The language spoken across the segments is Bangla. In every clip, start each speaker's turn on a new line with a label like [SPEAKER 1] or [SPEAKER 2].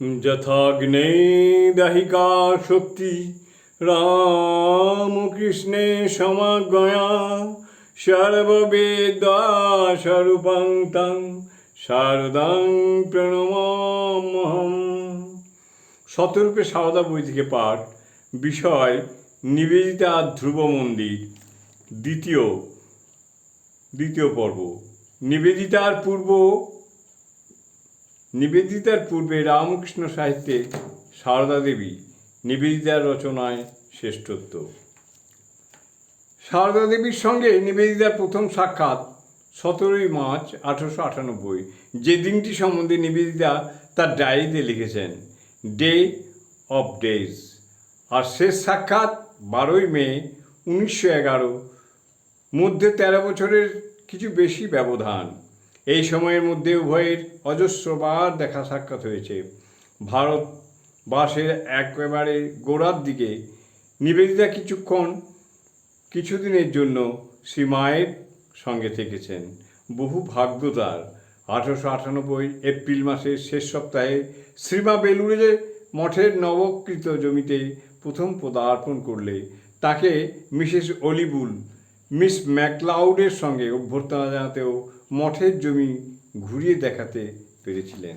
[SPEAKER 1] যথাগ্নে দাহিকা শক্তি, রামকৃষ্ণে সমাগয়া, সর্ববেদা স্বরূপং তং শারদাং প্রণমামহম শতরূপে সারদা বই থেকে পাঠ, বিষয়, নিবেদিতা ধ্রুব মন্দির, দ্বিতীয় দ্বিতীয় পর্ব, নিবেদিতার পূর্ব নিবেদিতার পূর্বে রামকৃষ্ণ সাহিত্যে সারদা দেবী নিবেদিতার রচনায় শ্রেষ্ঠত্ব। সারদা দেবীর সঙ্গে নিবেদিতার প্রথম সাক্ষাৎ সতেরোই মার্চ আঠারোশো আটানব্বই, যে দিনটি সম্বন্ধে নিবেদিতা তার ডায়েরিতে লিখেছেন, ডে অফ ডেজ আর শেষ সাক্ষাৎ বারোই মে উনিশশো এগারো, মধ্যে তেরো বছরের কিছু বেশি ব্যবধান। এই সময়ের মধ্যে উভয়ের অজস্রবার দেখা সাক্ষাৎ হয়েছে। ভারত বাসের একেবারে গোড়ার দিকে নিবেদিতা কিছুক্ষণ, কিছুদিনের জন্য শ্রী মায়ের সঙ্গে থেকেছেন। বহু ভাগ্য তার। আঠারোশো আটানব্বই এপ্রিল মাসের শেষ সপ্তাহে শ্রীমা বেলুড়ে মঠের নবকৃত জমিতে প্রথম পদার্পণ করলে, তাকে মিসেস অলিবুল মিস ম্যাকলাউডের সঙ্গে অভ্যর্থনা জানাতেও মঠের জমি ঘুরিয়ে দেখাতে পেরেছিলেন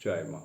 [SPEAKER 1] জয় মা